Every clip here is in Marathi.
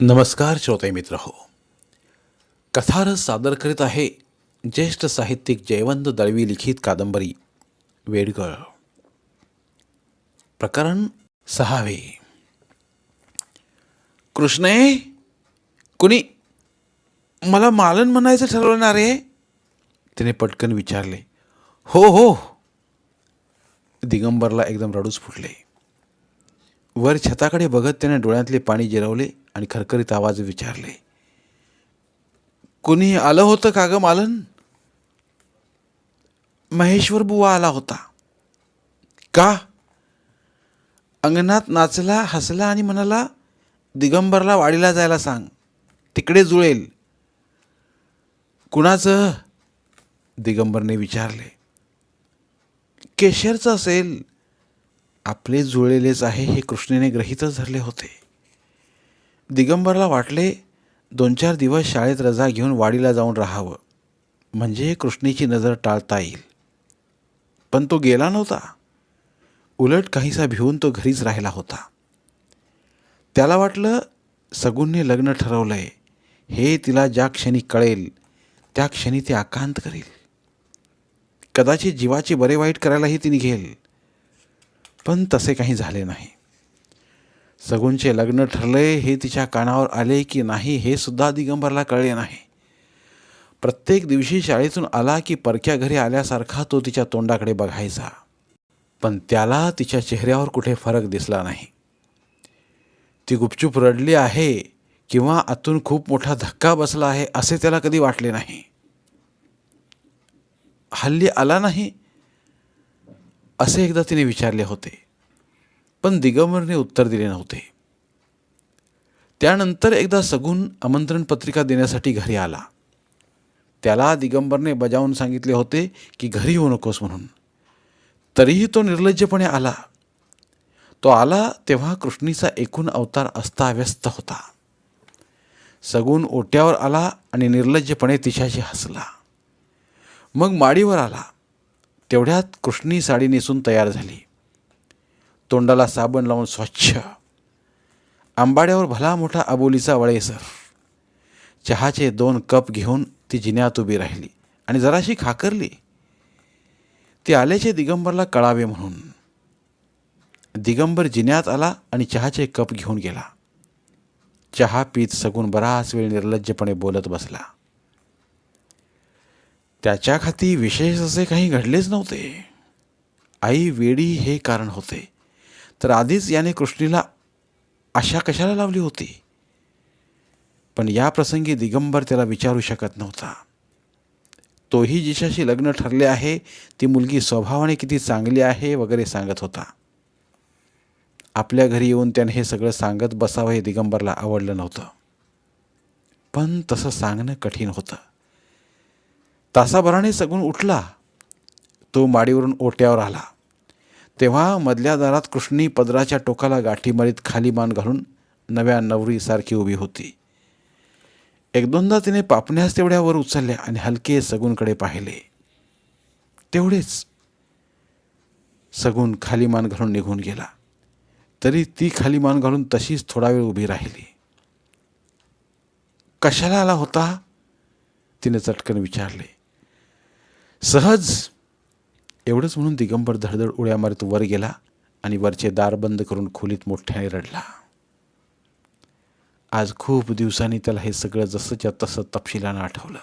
नमस्कार श्रोते मित्र हो. कथारस सादर करीत आहे ज्येष्ठ साहित्यिक जयवंत दळवी लिखित कादंबरी वेडगळ. प्रकरण सहावे. कृष्णे कुणी मला मालन म्हणायचं ठरवलं ना रे? तिने पटकन विचारले. हो हो. दिगंबरला एकदम रडूच फुटले. वर छताकडे बघत त्याने डोळ्यातले पाणी जिरवले. आणि खरखरीत आवाज विचारले कुणी आलं होतं का गं मालन? महेश्वर बुवा आला होता. का? अंगणात नाचला हसला आणि म्हणाला दिगंबरला वाडीला जायला सांग तिकडे जुळेल. कुणाचं? दिगंबरने विचारले. केशरचं असेल. आपले जुळलेलेच आहे हे कृष्णेने गृहीतच धरले होते. दिगंबरला वाटले दोन चार दिवस शाळेत रजा घेऊन वाडीला जाऊन राहावं. म्हणजे कृष्णेची नजर टाळता येईल. पण तो गेला नव्हता. उलट काहीसा भिवून तो घरीच राहिला होता. त्याला वाटलं सगुणने लग्न ठरवलंय. हे तिला ज्या क्षणी कळेल त्या क्षणी ती आकांत करेल. कदाचित जीवाचे बरे वाईट करायलाही ती निघेल पण तसे काही झाले नाही. सगुनचे लग्न ठरले हे तिच्या कानावर आले की नाही हे सुद्धा दिगंबरला कळले नाही. प्रत्येक दिवशी शाळेतून आला की परक्या घरी आल्यासारखा तो तिच्या तोंडाकडे बघायचा. पण त्याला तिच्या चेहऱ्यावर कुठे फरक दिसला नाही. ती गुपचूप रडली आहे किंवा आतून खूप मोठा धक्का बसला आहे असे त्याला कधी वाटले नाही. हल्ली आला नाही असे एकदा तिने विचारले होते. पण दिगंबरने उत्तर दिले नव्हते. त्यानंतर एकदा सगून आमंत्रण पत्रिका देण्यासाठी घरी आला. त्याला दिगंबरने बजावून सांगितले होते की घरी येऊ नकोस म्हणून. तरीही तो निर्लज्जपणे आला. तो आला तेव्हा कृष्णीचा एकूण अवतार अस्ताव्यस्त होता. सगून ओट्यावर आला आणि निर्लज्जपणे तिच्याशी हसला. मग माडीवर आला. तेवढ्यात कृष्णी साडी नेसून तयार झाली. तोंडाला साबण लावून स्वच्छ. आंबाड्यावर भला मोठा आबोलीचा वळेसर. चहाचे दोन कप घेऊन ती जिन्यात उभी राहिली आणि जराशी खाकरली. ती आल्याचे दिगंबरला कळावे म्हणून. दिगंबर जिन्यात आला आणि चहाचे कप घेऊन गेला. चहा पीत सगून बराच वेळ निर्लज्जपणे बोलत बसला. त्याच्या खाती विशेष असे काही घडलेच नव्हते. आई वेडी हे कारण होते. तर आधीच याने कृष्णीला आशा कशाला लावली होती? पण या प्रसंगी दिगंबर त्याला विचारू शकत नव्हता. तोही जिशाशी लग्न ठरले आहे ती मुलगी स्वभावाने किती चांगली आहे वगैरे सांगत होता. आपल्या घरी येऊन त्याने हे सगळं सांगत बसावं हे दिगंबरला आवडलं नव्हतं. पण तसं सांगणं कठीण होतं. तासाभराने सगून उठला. तो माडीवरून ओट्यावर आला. तेव्हा मधल्या दारात कृष्णी पदराच्या टोकाला गाठी मारीत खाली मान घालून नव्या नवरीसारखी उभी होती. एक दोनदा तिने पापण्यास तेवढ्या वर उचलल्या आणि हलके सगूनकडे पाहिले. तेवढेच सगून खाली मान घालून निघून गेला. तरी ती खाली मान घालून तशीच थोडा वेळ उभी राहिली. कशाला आला होता? तिने चटकन विचारले. सहज एवढंच म्हणून दिगंबर धडधड उड्या मारत वर गेला आणि वरचे दार बंद करून खोलीत मोठ्याने रडला. आज खूप दिवसांनी त्याला हे सगळं जसंच्या तसं तपशिलानं आठवलं.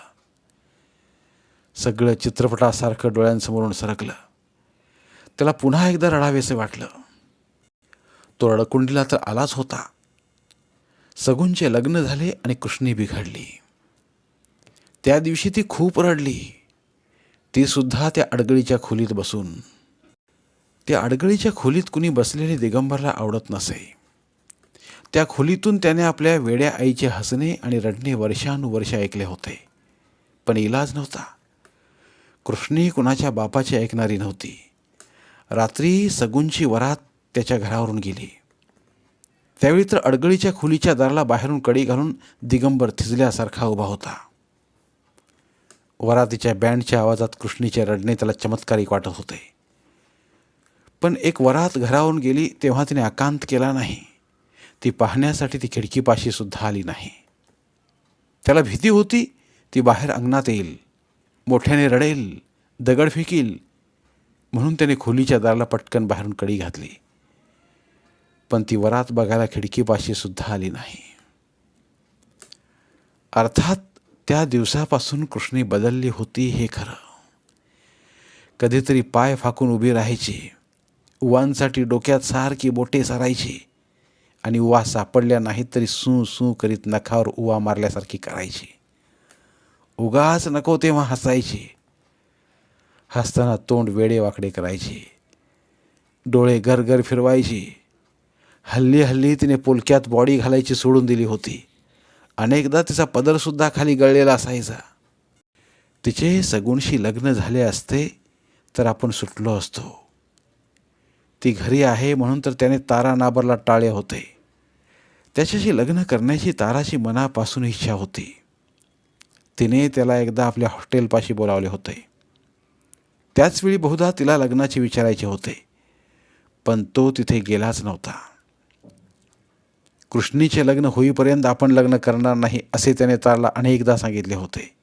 सगळं चित्रपटासारखं डोळ्यांसमोरून सरकलं. त्याला पुन्हा एकदा रडावेसे वाटलं. तो रडकुंडीला तर आलाच होता. सगुनचे लग्न झाले आणि कृष्णी बिघडली. त्या दिवशी ती खूप रडली. ती सुद्धा त्या अडगळीच्या खोलीत बसून. त्या अडगळीच्या खोलीत कुणी बसलेले दिगंबरला आवडत नसे. त्या खोलीतून त्याने आपल्या वेड्या आईचे हसणे आणि रडणे वर्षानुवर्ष ऐकले होते. पण इलाज नव्हता. कृष्णही कुणाच्या बापाची ऐकणारी नव्हती. रात्री सगुनची वरात त्याच्या घरावरून गेली. त्यावेळी तर अडगळीच्या खोलीच्या दाराला बाहेरून कडी घालून दिगंबर थिजल्यासारखा उभा होता. वरातीच्या बँडच्या आवाजात कृष्णीचे रडणे त्याला चमत्कारिक वाटत होते. पण एक वरात घरावरून गेली तेव्हा तिने आकांत केला नाही. ती पाहण्यासाठी ती खिडकीपाशी सुद्धा आली नाही. त्याला भीती होती ती बाहेर अंगणात येईल. मोठ्याने रडेल दगड फेकील म्हणून त्याने खोलीच्या दाराला पटकन बाहेरून कडी घातली. पण ती वरात बघायला खिडकीपाशी सुद्धा आली नाही. अर्थात त्या दिवसापासून कृष्णी बदलली होती हे खरं. कधीतरी पाय फाकून उभी राहायची उवांसाठी डोक्यात सारखी बोटे सारायची आणि उवा सापडल्या नाहीत तरी सू सू करीत नखावर उवा मारल्यासारखी करायची. उगाच नको तेव्हा हसायची. हसताना तोंड वेडे वाकडे करायची. डोळे गरगर फिरवायची. हल्ली हल्ली तिने पोलक्यात बॉडी घालायची सोडून दिली होती. अनेकदा तिचा पदरसुद्धा खाली गळलेला असायचा. तिचे सगुणशी लग्न झाले असते तर आपण सुटलो असतो. ती घरी आहे म्हणून तर त्याने तारा नाबरला टाळे होते. त्याच्याशी लग्न करण्याची ताराची मनापासून इच्छा होती. तिने त्याला एकदा आपल्या हॉस्टेलपाशी बोलावले होते. त्याचवेळी बहुधा तिला लग्नाचे विचारायचे होते. पण तो तिथे गेलाच नव्हता. कृष्णीचे लग्न होईपर्यंत आपण लग्न करणार नाही असे त्याने तारला अनेकदा सांगितले होते.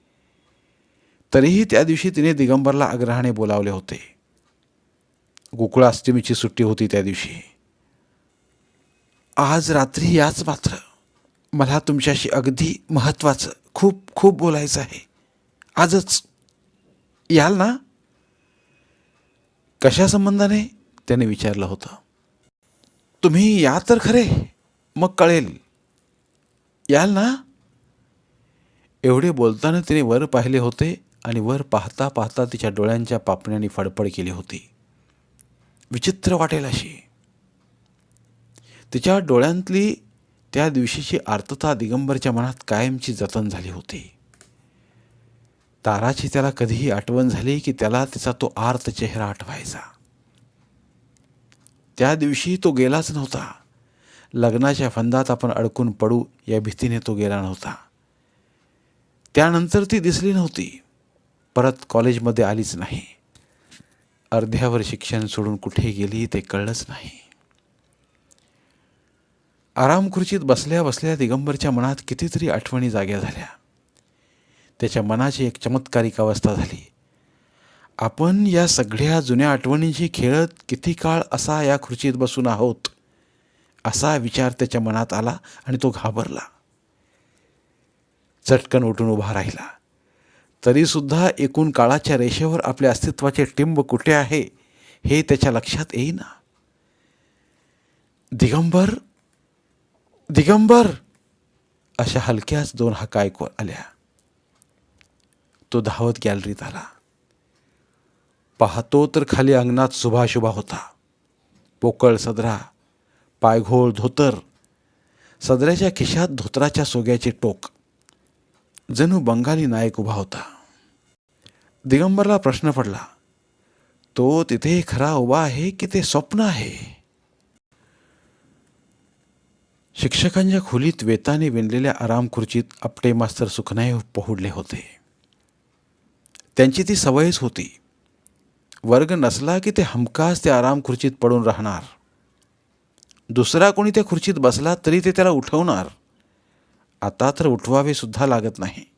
तरीही त्या दिवशी तिने दिगंबरला आग्रहाने बोलावले होते. गोकुळाष्टमीची सुट्टी होती त्या दिवशी. आज रात्री याच मात्र. मला तुमच्याशी अगदी महत्त्वाचं खूप खूप बोलायचं आहे. आजच. याल ना? कशा संबंधाने? त्याने विचारलं होतं. तुम्ही या तर खरे. मग कळेल. याल ना? एवढे बोलताना तिने वर पाहिले होते आणि वर पाहता पाहता तिच्या डोळ्यांच्या पापण्याने फडफड केली होती. विचित्र वाटेल अशी. तिच्या डोळ्यांतली त्या दिवशीची आर्तता दिगंबरच्या मनात कायमची जतन झाली होती. ताराची त्याला कधीही आठवण झाली की त्याला तिचा तो आर्त चेहरा आठवायचा. त्या दिवशी तो गेलाच नव्हता. लग्नाच्या फंदात आपण अडकून पडू या भीतीने तो गेला नव्हता. त्यानंतर ती दिसली नव्हती. परत कॉलेजमध्ये आलीच नाही. अर्ध्यावर शिक्षण सोडून कुठे गेली ते कळलंच नाही. आरामखुर्चीत बसल्या बसल्या दिगंबरच्या मनात कितीतरी आठवणी जाग्या झाल्या. त्याच्या मनाची एक चमत्कारिक अवस्था झाली. आपण या सगळ्या जुन्या आठवणींशी खेळत किती काळ असा या खुर्चीत बसून आहोत? असा विचार त्याच्या मनात आला आणि तो घाबरला. चटकन उठून उभा राहिला. तरीसुद्धा एकूण काळाच्या रेषेवर आपल्या अस्तित्वाचे टिंब कुठे आहे हे त्याच्या लक्षात येईना. दिगंबर दिगंबर! अशा हलक्याच दोन हाका ऐकू आल्या. तो धावत गॅलरीत आला. पाहतो तर खाली अंगणात शुभाशुभा होता. पोकळ सदरा पायघोळ धोतर सदऱ्याच्या खिशात धोतराच्या सोग्याचे टोक. जणू बंगाली नायक उभा होता. दिगंबरला प्रश्न पडला तो तिथे खरा उभा आहे की ते स्वप्न आहे? शिक्षकांच्या खोलीत वेताने विणलेल्या आराम खुर्चीत आपटे मास्तर सुखनाय पोहडले होते. त्यांची ती सवयच होती. वर्ग नसला की ते हमखास त्या आराम खुर्चीत पडून राहणार. दुसरा कोणी त्या खुर्चीत बसला तरी ते त्याला उठवणार. आता तर उठवावेसुद्धा लागत नाही.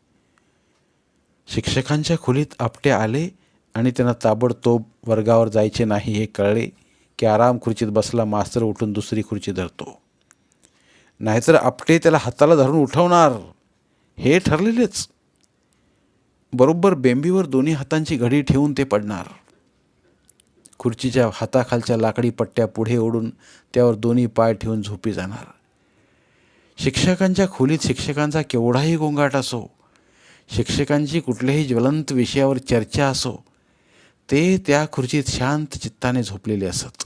शिक्षकांच्या खोलीत आपटे आले आणि त्यांना ताबडतोब वर्गावर जायचे नाही हे कळले की आराम खुर्चीत बसला मास्तर उठून दुसरी खुर्ची धरतो. नाहीतर आपटे त्याला हाताला धरून उठवणार. हे ठरलेलेच. बरोबर बेंबीवर दोन्ही हातांची घडी ठेवून ते पडणार. खुर्चीच्या हाताखालच्या लाकडी पट्ट्या पुढे ओढून त्यावर दोन्ही पाय ठेवून झोपी जाणार. शिक्षकांच्या खोलीत शिक्षकांचा केवढाही गोंगाट असो शिक्षकांची कुठल्याही ज्वलंत विषयावर चर्चा असो ते त्या खुर्चीत शांत चित्ताने झोपलेले असत.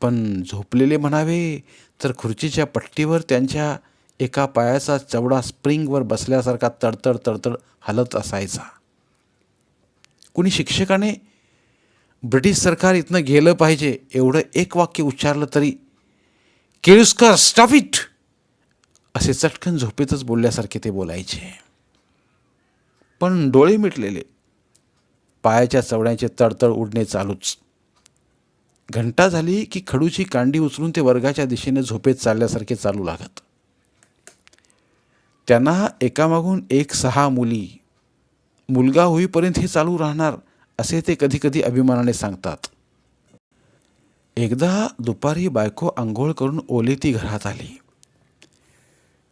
पण झोपलेले म्हणावे तर खुर्चीच्या पट्टीवर त्यांच्या एका पायाचा चवडा स्प्रिंगवर बसल्यासारखा तडतड तडतड हलत असायचा. कुणी शिक्षकाने ब्रिटिश सरकार इथनं गेलं पाहिजे एवढं एक वाक्य उच्चारलं तरी केळुस्कर स्टॉप इट असे चटकन झोपेतच बोलल्यासारखे ते बोलायचे. पण डोळे मिटलेले. पायाच्या चवड्यांचे तडतड उडणे चालूच. घंटा झाली की खडूची कांडी उचलून ते वर्गाच्या दिशेने झोपेत चालल्यासारखे चालू लागत. त्यांना एकामागून एक सहा मुली. मुलगा होईपर्यंत हे चालू राहणार. असे ते कधीकधी अभिमानाने सांगतात. एकदा दुपारी बायको आंघोळ करून ओली ती घरात आली.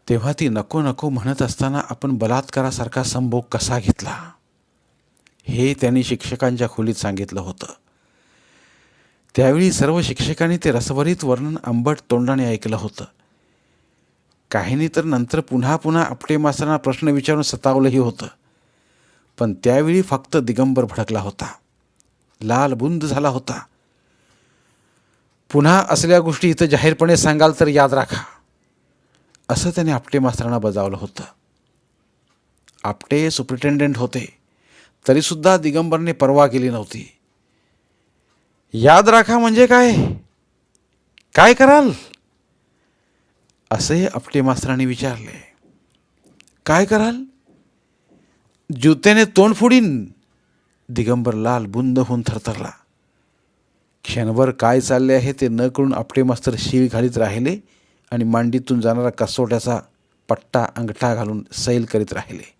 तेव्हा ती नको नको म्हणत असताना आपण बलात्कारासारखा संभोग कसा घेतला? हे त्यांनी शिक्षकांच्या खोलीत सांगितलं होतं. त्यावेळी सर्व शिक्षकांनी ते रसभरीत वर्णन आंबट तोंडाने ऐकलं होतं. काहींनी तर नंतर पुन्हा पुन्हा आपटे मास्तरांना प्रश्न विचारून सतावलंही होतं. पण त्यावेळी फक्त दिगंबर भडकला होता. लाल बुंद झाला होता. पुन्हा असल्या गोष्टी इथं जाहीरपणे सांगाल तर याद राखा. असं त्याने आपटे मास्तरांना बजावलं होतं. आपटे सुप्रिटेंडेंट होते. तरीसुद्धा दिगंबरने परवा केली नव्हती. याद राखा म्हणजे काय? काय कराल? असे आपटे मास्तरांनी विचारले. काय कराल? जुत्याने तोंड फोडीन. दिगंबर लाल बुंद होऊन थरथरला. क्षणभर काय चालले आहे ते न कळून आपटे मास्तर शीळ घालीत राहिले आणि मांडीतून जाणारा कसोट्याचा पट्टा अंगठा घालून सैल करीत राहिले.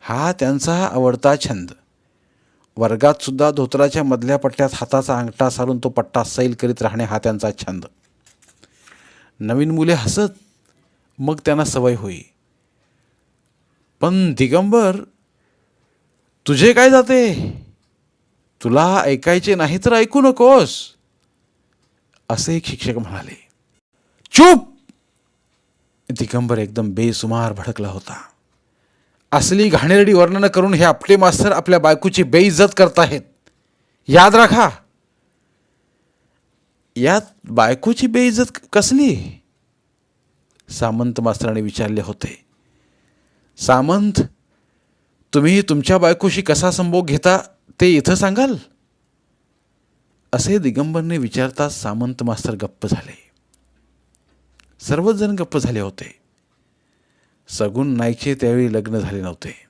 हा त्यांचा आवडता छंद. वर्गातसुद्धा धोतराच्या धोत्राच्या मधल्या पट्ट्यात हाताचा अंगठा सारून तो पट्टा सैल करीत राहणे हा त्यांचा छंद. नवीन मुले हसत मग त्यांना सवय होई. पण दिगंबर तुझे काय जाते? तुला ऐकायचे नाही तर ऐकू नकोस असे एक शिक्षक म्हणाले. चूप! दिगंबर एकदम बेसुमार भडकला होता. असली घाणेरडी वर्णनं करून हे आपले मास्तर आपल्या बायकोची बेइज्जत करताहेत. याद राखा. यात बायकोची बेइज्जत कसली? सामंत मास्तराने विचारले होते. सामंत तुम्ही तुमच्या बायकोशी कसा संभोग घेता ते इथं सांगाल? असे दिगंबरने विचारताच सामंत मास्तर गप्प झाले. सर्वच जण गप्प झाले होते. सगुण नाईकचे त्यावेळी लग्न झाले नव्हते.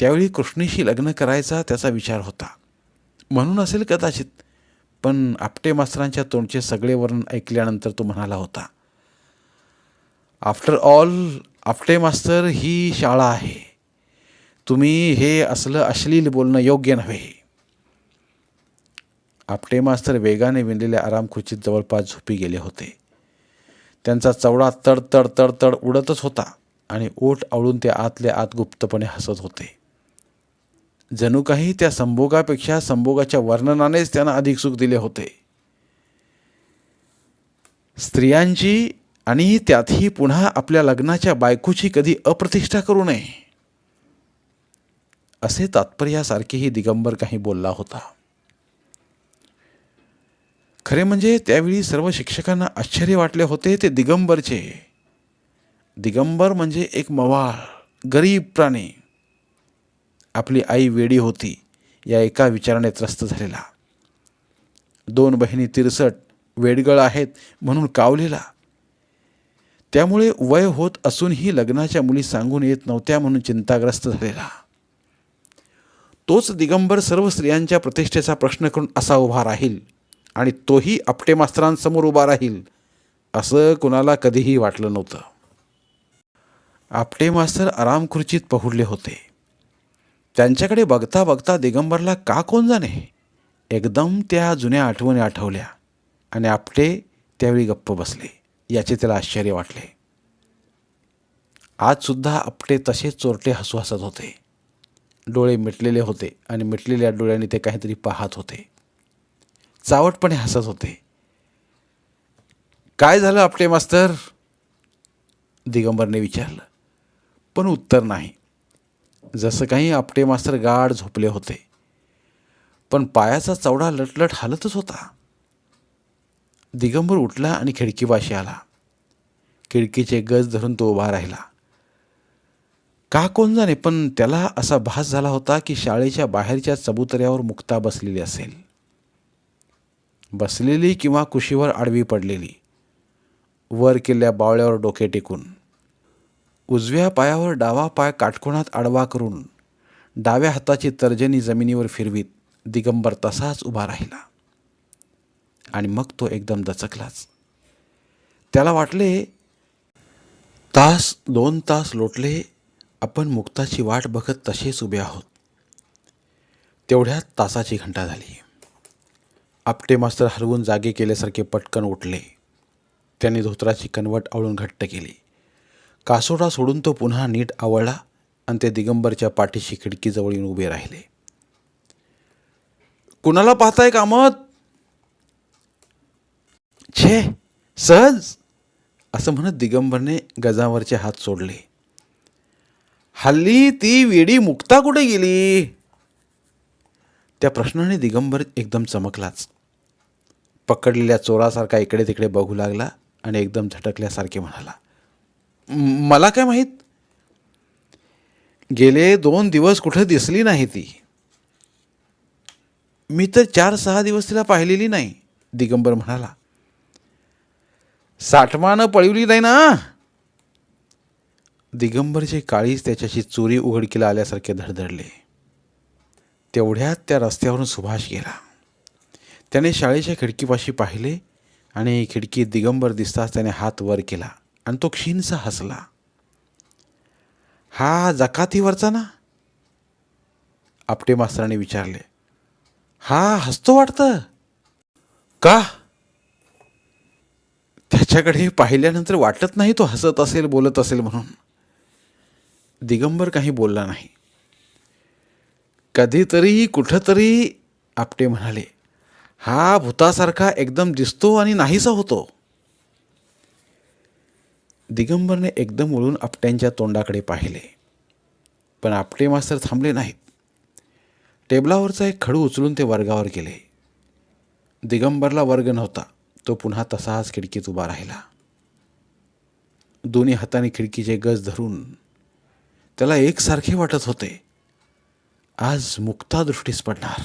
त्यावेळी कृष्णीशी लग्न करायचा त्याचा विचार होता. म्हणून असेल कदाचित पण आपटे मास्तरांच्या तोंडचे सगळे वर्णन ऐकल्यानंतर तो म्हणाला होता आफ्टर ऑल आपटे मास्तर ही शाळा आहे. तुम्ही हे असलं अश्लील बोलणं योग्य नव्हे. आपटे मास्तर वेगाने विणलेल्या आरामखुर्चीत जवळपास झोपी गेले होते. त्यांचा चवडा तडतड तडतड उडतच होता आणि ओठ आवळून ते आतल्या आत गुप्तपणे हसत होते. जणू काही त्या संभोगापेक्षा संभोगाच्या वर्णनानेच त्यांना अधिक सुख दिले होते. स्त्रियांची आणि त्यातही पुन्हा आपल्या लग्नाच्या बायकोची कधी अप्रतिष्ठा करू नये. असे तात्पर्यासारखेही दिगंबर काही बोलला होता. खरे म्हणजे त्यावेळी सर्व शिक्षकांना आश्चर्य वाटले होते ते दिगंबरचे. दिगंबर म्हणजे एक मवाळ गरीब प्राणी. आपली आई वेडी होती या एका विचाराने त्रस्त झालेला. दोन बहिणी तिरसट वेडगळ आहेत म्हणून कावलेला. त्यामुळे वय होत असूनही लग्नाच्या मुली सांगून येत नव्हत्या म्हणून चिंताग्रस्त झालेला. तोच दिगंबर सर्व स्त्रियांच्या प्रतिष्ठेचा प्रश्न करून असा उभा राहील आणि तोही आपटे मास्तरांसमोर उभा राहील असं कुणाला कधीही वाटलं नव्हतं. आपटे मास्तर आराम खुर्चीत पहुडले होते. त्यांच्याकडे बघता बघता दिगंबरला का कोण जाणे? एकदम त्या जुन्या आठवणी आठवल्या आणि आपटे त्यावेळी गप्प बसले याचे त्याला आश्चर्य वाटले. आजसुद्धा आपटे तसेच चोरटे हसू हसत होते. डोळे मिटलेले होते आणि मिटलेल्या डोळ्यांनी ते काहीतरी पाहत होते. चावटपणे हसत होते. काय झालं आपटे मास्तर? दिगंबरने विचारलं. पण उत्तर नाही. जसं काही आपटे मास्तर गाढ झोपले होते. पण पायाचा चवडा लटलट हालतच होता. दिगंबर उठला आणि खिडकीपाशी आला. खिडकीचे गज धरून तो उभा राहिला. का कोण जाणे पण त्याला असा भास झाला होता की शाळेच्या बाहेरच्या चबुतऱ्यावर मुक्ता बसलेली असेल. बसलेली किंवा कुशीवर आडवी पडलेली. वर केल्या बावळ्यावर डोके टेकून. उजव्या पायावर डावा पाय काटकोणात आडवा करून डाव्या हाताची तर्जनी जमिनीवर फिरवीत दिगंबर तसाच उभा राहिला. आणि मग तो एकदम दचकलाच. त्याला वाटले तास दोन तास लोटले आपण मुक्ताची वाट बघत तसेच उभे आहोत. तेवढ्यात तासाची घंटा झाली. आपटे मास्तर हरवून जागे केल्यासारखे पटकन उठले. त्याने धोत्राची कनवट आवळून घट्ट केली. कासोडा सोडून तो पुन्हा नीट आवळला आणि ते दिगंबरच्या पाठीशी खिडकीजवळ येऊन उभे राहिले. कुणाला पाहताय कामत? छे सहज! असं म्हणत दिगंबरने गजावरचे हात सोडले. हल्ली ती वेडी मुक्ता कुठे गेली? त्या प्रश्नाने दिगंबर एकदम चमकलाच. पकडलेल्या चोरासारखा इकडे तिकडे बघू लागला आणि एकदम झटकल्यासारखे म्हणाला मला काय माहीत? गेले दोन दिवस कुठं दिसली नाही ती. मी तर चार सहा दिवस तिला पाहिलेली नाही दिगंबर म्हणाला. साठमानं पळवली नाही ना? दिगंबरचे काळीच त्याच्याशी चोरी उघडकीला आल्यासारखे धडधडले. तेवढ्यात त्या रस्त्यावरून सुभाष गेला. त्याने शाळेच्या खिडकीपाशी पाहिले आणि खिडकीत दिगंबर दिसताच त्याने हात वर केला आणि तो क्षीणसा हसला. हा जकातीवरचा ना? आपटे मास्तराने विचारले. हा हसतो वाटतं. का? त्याच्याकडे पाहिल्यानंतर वाटत नाही तो हसत असेल बोलत असेल म्हणून. दिगंबर काही बोलला नाही. कधीतरी कुठंतरी आपटे म्हणाले हा भूतासारखा एकदम दिसतो आणि नाहीसा होतो. दिगंबरने एकदम वळून आपट्यांच्या तोंडाकडे पाहिले. पण आपटे मास्तर थांबले नाहीत. टेबलावरचा एक खडू उचलून ते वर्गावर गेले. दिगंबरला वर्ग नव्हता. तो पुन्हा तसाच खिडकीत उभा राहिला. दोन्ही हाताने खिडकीचे गज धरून त्याला एकसारखे वाटत होते. आज मुक्ता दृष्टीस पडणार.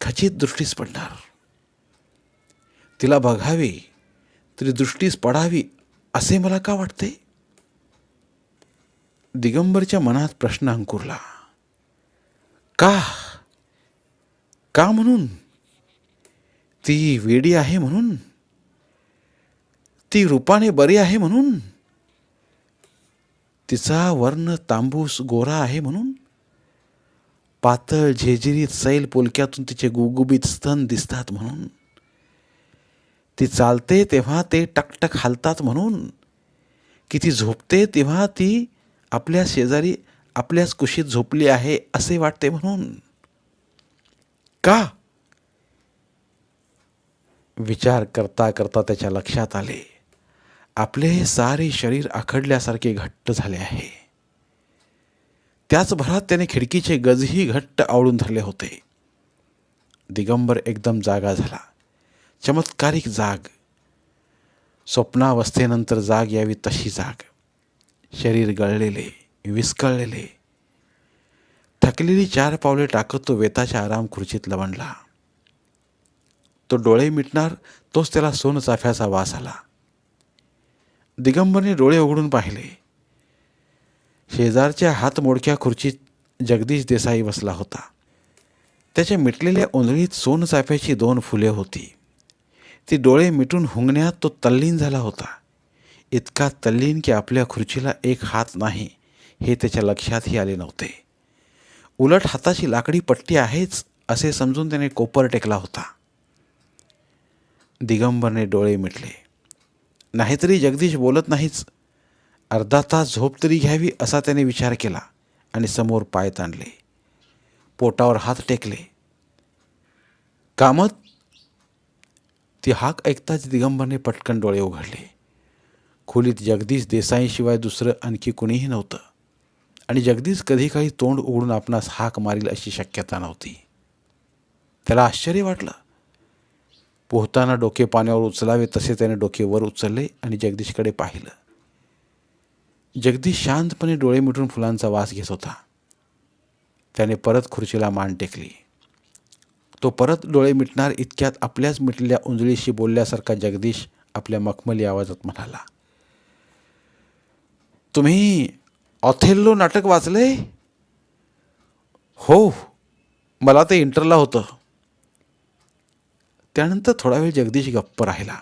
खचित दृष्टीस पडणार. तिला बघावी तरी दृष्टीस पडावी असे मला का वाटते? दिगंबरच्या मनात प्रश्न अंकुरला. का? का म्हणून? ती वेडी आहे म्हणून? ती रूपाने बरी आहे म्हणून? तिचा वर्ण तांबूस गोरा आहे म्हणून? पातळ झेझिरीत सैल पोलक्यातून तिचे गुगुबीत स्तन दिसतात म्हणून? ती चालते तेव्हा ते टकटक हालतात म्हणून? की ती झोपते तेव्हा ती आपल्या शेजारी आपल्याच कुशीत झोपली आहे असे वाटते म्हणून? का? विचार करता करता त्याच्या लक्षात आले. आपले सारे शरीर आखडल्यासारखे घट्ट झाले आहे. त्याच भरात त्याने खिडकीचे गजही घट्ट आवळून धरले होते. दिगंबर एकदम जागा झाला. चमत्कारिक जाग. स्वप्नावस्थेनंतर जाग यावी तशी जाग. शरीर गळलेले विस्कळलेले. थकलेली चार पावले टाकत तो वेताच्या आराम खुर्चीत लवणला. तो डोळे मिटणार तोच त्याला सोनचाफ्याचा वास आला. दिगंबरने डोळे उघडून पाहिले. शेजारच्या हातमोडक्या खुर्चीत जगदीश देसाई बसला होता. त्याच्या मिटलेल्या ओंजळीत सोनचाफ्याची दोन फुले होती. ती डोळे मिटून हुंगण्यात तो तल्लीन झाला होता. इतका तल्लीन की आपल्या खुर्चीला एक हात नाही हे त्याच्या लक्षातही आले नव्हते. उलट हाताची लाकडी पट्टी आहेच असे समजून त्याने कोपर टेकला होता. दिगंबरने डोळे मिटले. नाहीतरी जगदीश बोलत नाहीच. अर्धा तास झोप तरी घ्यावी असा त्याने विचार केला आणि समोर पाय ताणले पोटावर हात टेकले. कामत. ती हाक ऐकताच दिगंबरने पटकन डोळे उघडले. खोलीत जगदीश देसाईशिवाय दुसरं आणखी कुणीही नव्हतं. आणि जगदीश कधी काही तोंड उघडून आपणास हाक मारील अशी शक्यता नव्हती. त्याला आश्चर्य वाटलं. पोहताना डोके पाण्यावर उचलावे तसे त्याने डोके वर उचलले आणि जगदीशकडे पाहिलं. जगदीश शांतपणे डोळे मिटून फुलांचा वास घेत होता. त्याने परत खुर्चीला मान टेकली. तो परत डोळे मिटणार इतक्यात आपल्याच मिटलेल्या उंजळीशी बोलल्यासारखा जगदीश आपल्या मखमली आवाजात म्हणाला तुम्ही ऑथेल्लो नाटक वाचले हो मला ते इंटरला होतं. त्यानंतर थोडा वेळ जगदीश गप्प राहिला.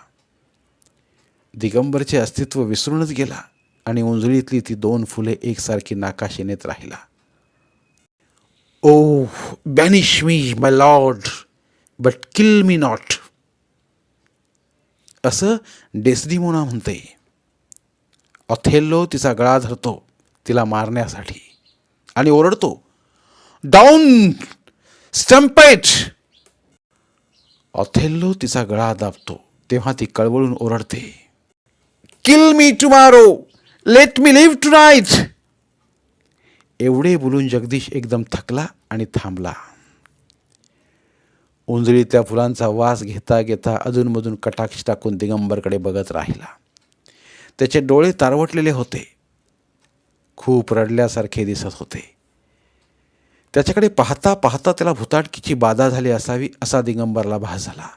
दिगंबरचे अस्तित्व विसरूनच गेला आणि उंजळीतली ती दोन फुले एकसारखी नाकाशेनेत राहिला. O banish me my lord but kill me not. असं डेस्डिमोना म्हणते. ऑथेल्लो तिचा गळा धरतो तिला मारण्यासाठी आणि ओरडतो डाऊन स्टम्पेट ऑथेल्लो तिचा गळा दाबतो तेव्हा ती कळवळून ओरडते. Kill me tomorrow let me live tonight एवढे बोलून जगदीश एकदम थकला आणि थांबला. उंजळी त्या फुलांचा वास घेता घेता अधूनमधून कटाक्ष टाकून दिगंबरकडे बघत राहिला. त्याचे डोळे तारवटलेले होते. खूप रडल्यासारखे दिसत होते. त्याच्याकडे पाहता पाहता त्याला भुताटकीची बाधा झाली असावी असा दिगंबरला भास झाला.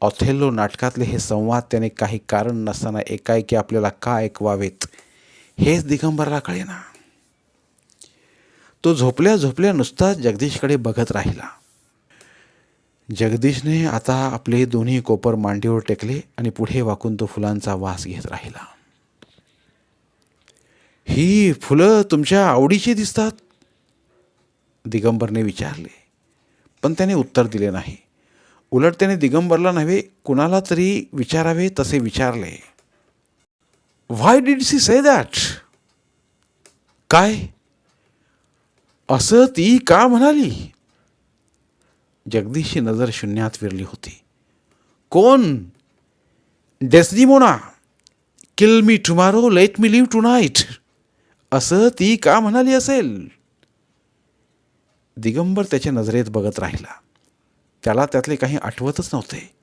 ऑथेल्लो नाटकातले हे संवाद त्याने काही कारण नसताना एकाएकी आपल्याला का ऐकवावेत हेच दिगंबरला कळेना. तो झोपल्या झोपल्या नुसता जगदीशकडे बघत राहिला. जगदीशने आता आपले दोन्ही कोपर मांडीवर टेकले आणि पुढे वाकून तो फुलांचा वास घेत राहिला. ही फुलं तुमच्या आवडीची दिसतात? दिगंबरने विचारले. पण त्याने उत्तर दिले नाही. उलट त्याने दिगंबरला नव्हे कुणाला तरी विचारावे तसे विचारले. Why did she say that काय? असं ती का म्हणाली? जगदीशची नजर शून्यात विरली होती. कोण? Desdemona kill me tomorrow let me live tonight असं ती का म्हणाली असेल? दिगंबर त्याच्या नजरेत बघत राहिला. त्याला त्यातले काही आठवतच नव्हते.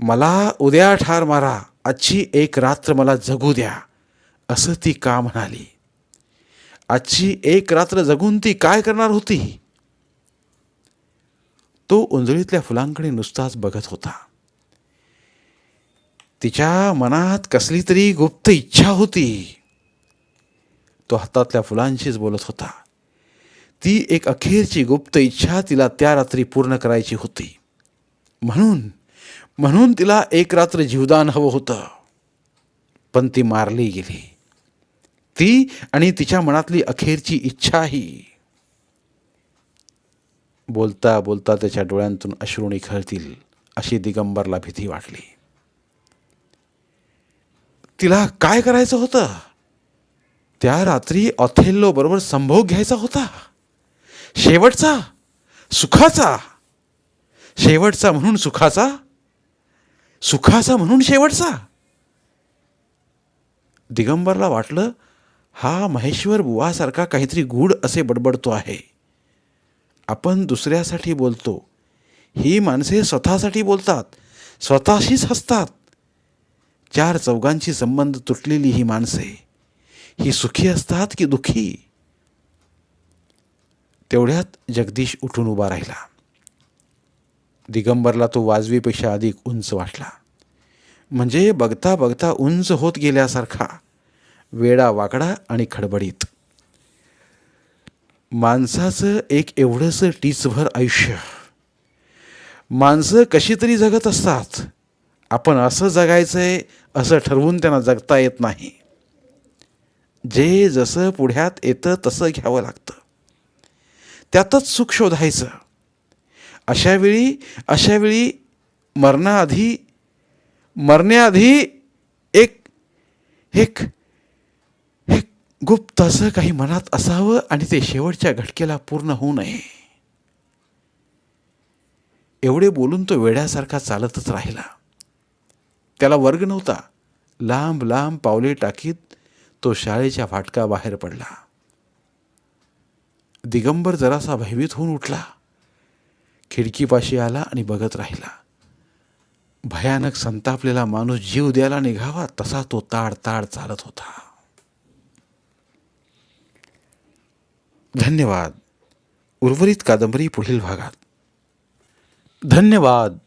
मला उद्या ठार मारा आजची एक रात्र मला जगू द्या असं ती का म्हणाली. आजची एक रात्र जगून ती काय करणार होती? तो उंजळीतल्या फुलांकडे नुसताच बघत होता. तिच्या मनात कसली तरी गुप्त इच्छा होती तो हातातल्या फुलांशीच बोलत होता. ती एक अखेरची गुप्त इच्छा तिला त्या रात्री पूर्ण करायची होती. म्हणून म्हणून तिला एक रात्र जीवदान हवं होतं. पण ती मारली गेली. ती आणि तिच्या मनातली अखेरची इच्छाही. बोलता बोलता त्याच्या डोळ्यांतून अश्रू निखळतील अशी दिगंबरला भीती वाटली. तिला काय करायचं होतं? त्या रात्री ऑथेल्लो बरोबर संभोग घ्यायचा होता? शेवटचा सुखाचा. शेवटचा म्हणून सुखाचा सुखाचा म्हणून शेवटचा. दिगंबरला वाटलं हा महेश्वर बुवासारखा काहीतरी गूढ असे बडबडतो आहे. आपण दुसऱ्यासाठी बोलतो. ही माणसे स्वतःसाठी बोलतात. स्वतःशीच हसतात. चार चौघांची संबंध तुटलेली ही माणसे. ही सुखी असतात की दुःखी? तेवढ्यात जगदीश उठून उभा राहिला. दिगंबरला तो वाजवीपेक्षा अधिक उंच वाटला. म्हणजे बघता बघता उंच होत गेल्यासारखा. वेडा वाकडा आणि खडबडीत. माणसाचं एक एवढंसं टीचभर आयुष्य. माणसं कशी तरी जगत असतात. आपण असं जगायचं आहे असं ठरवून त्यांना जगता येत नाही. जे जसं पुढ्यात येतं तसं घ्यावं लागतं. त्यातच सुख शोधायचं. अशावेळी अशावेळी मरणाआधी मरण्याआधी एक एक एक गुप्त असं काही मनात असावं आणि ते शेवटच्या घटकेला पूर्ण होऊ नये. एवढे बोलून तो वेड्यासारखा चालतच राहिला. त्याला वर्ग नव्हता. लांब लांब पावले टाकीत तो शाळेच्या फाटका बाहेर पडला. दिगंबर जरासा भयभीत होऊन उठला. खिडकीपाशी आला आणि बघत राहिला. भयानक संतापलेला माणूस जीव द्यायला निघावा तसा तो ताड ताड चालत होता. धन्यवाद. उर्वरित कादंबरी पुढील भागात. धन्यवाद.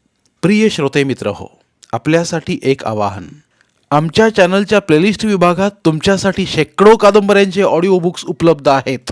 प्रिय श्रोते मित्र हो आपल्यासाठी एक आवाहन. आमच्या चॅनलच्या प्लेलिस्ट विभागात तुमच्यासाठी शेकडो कादंबऱ्यांचे ऑडिओ बुक्स उपलब्ध आहेत.